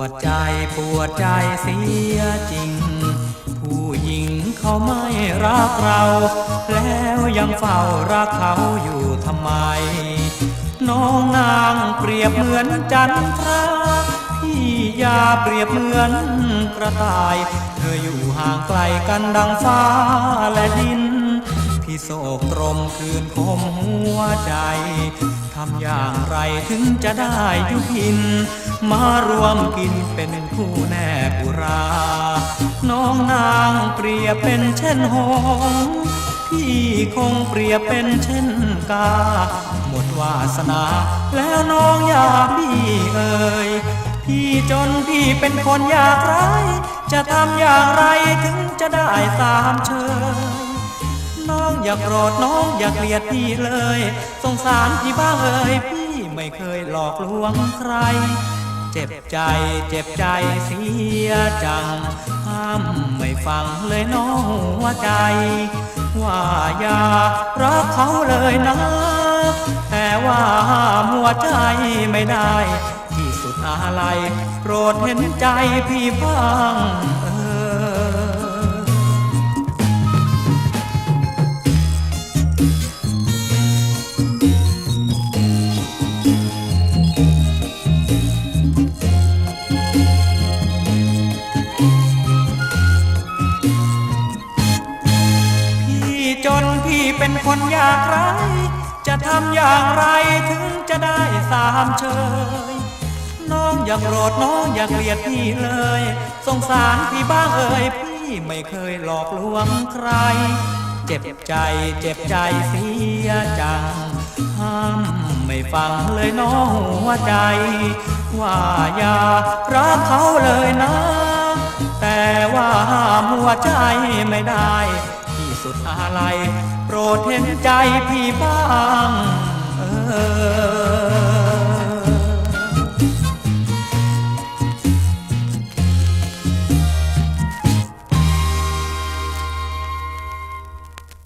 วดใจปวดใจเสียจริง ผู้หญิงเขาไม่รักเรา แล้วยังเฝ้ารักเขาอยู่ทำไม น้องนางเปรียบเหมือนจันทราพี่ยาเปรียบเหมือนกระต่าย เธออยู่ห่างไกลกันดังฟ้าและดิน โศกตรมคืนคมหัวใจ ทำอย่างไรถึงจะได้ยุพิน มารวมกินเป็นคู่แน่บุรา น้องนางเปรียบเป็นเช่นหงพี่คงเปรียบเป็นเช่นกา หมดวาสนาแล้วน้องอยากพี่เอ่ยพี่จนพี่เป็นคนอยากไรจะทำอย่างไรถึงจะได้ตามเชยน้ องอย่าโกรธน้องอย่าเกลียดพี่เลย สงสารพี่บ้างเอ่ยพี่ไม่เคยหลอกลวงใคร เจ็บใจเจ็บใจเสียจัง ห้ามไม่ฟังเลยน้องหัวใจ ว่าอย่ารักเขาเลยนะ แต่ว่าหมัวใจไม่ได้ ที่สุดอะไรโปรดเห็นใจพี่บ้าง เป็นคนยากไร จะทำอย่างไรถึงจะได้สามเชย น้องอย่าโกรธน้องอย่าเกลียดพี่เลย สงสารพี่บ้างเอ่ยพี่ไม่เคยหลอกลวงใคร เจ็บใจเจ็บใจเสียจังห้ามไม่ฟังเลยน้องหัวใจ ว่าอย่ารักเขาเลยนะ แต่ว่าห้ามหัวใจไม่ได้ สุดอะไร โปรดเห็นใจพี่บ้างเออ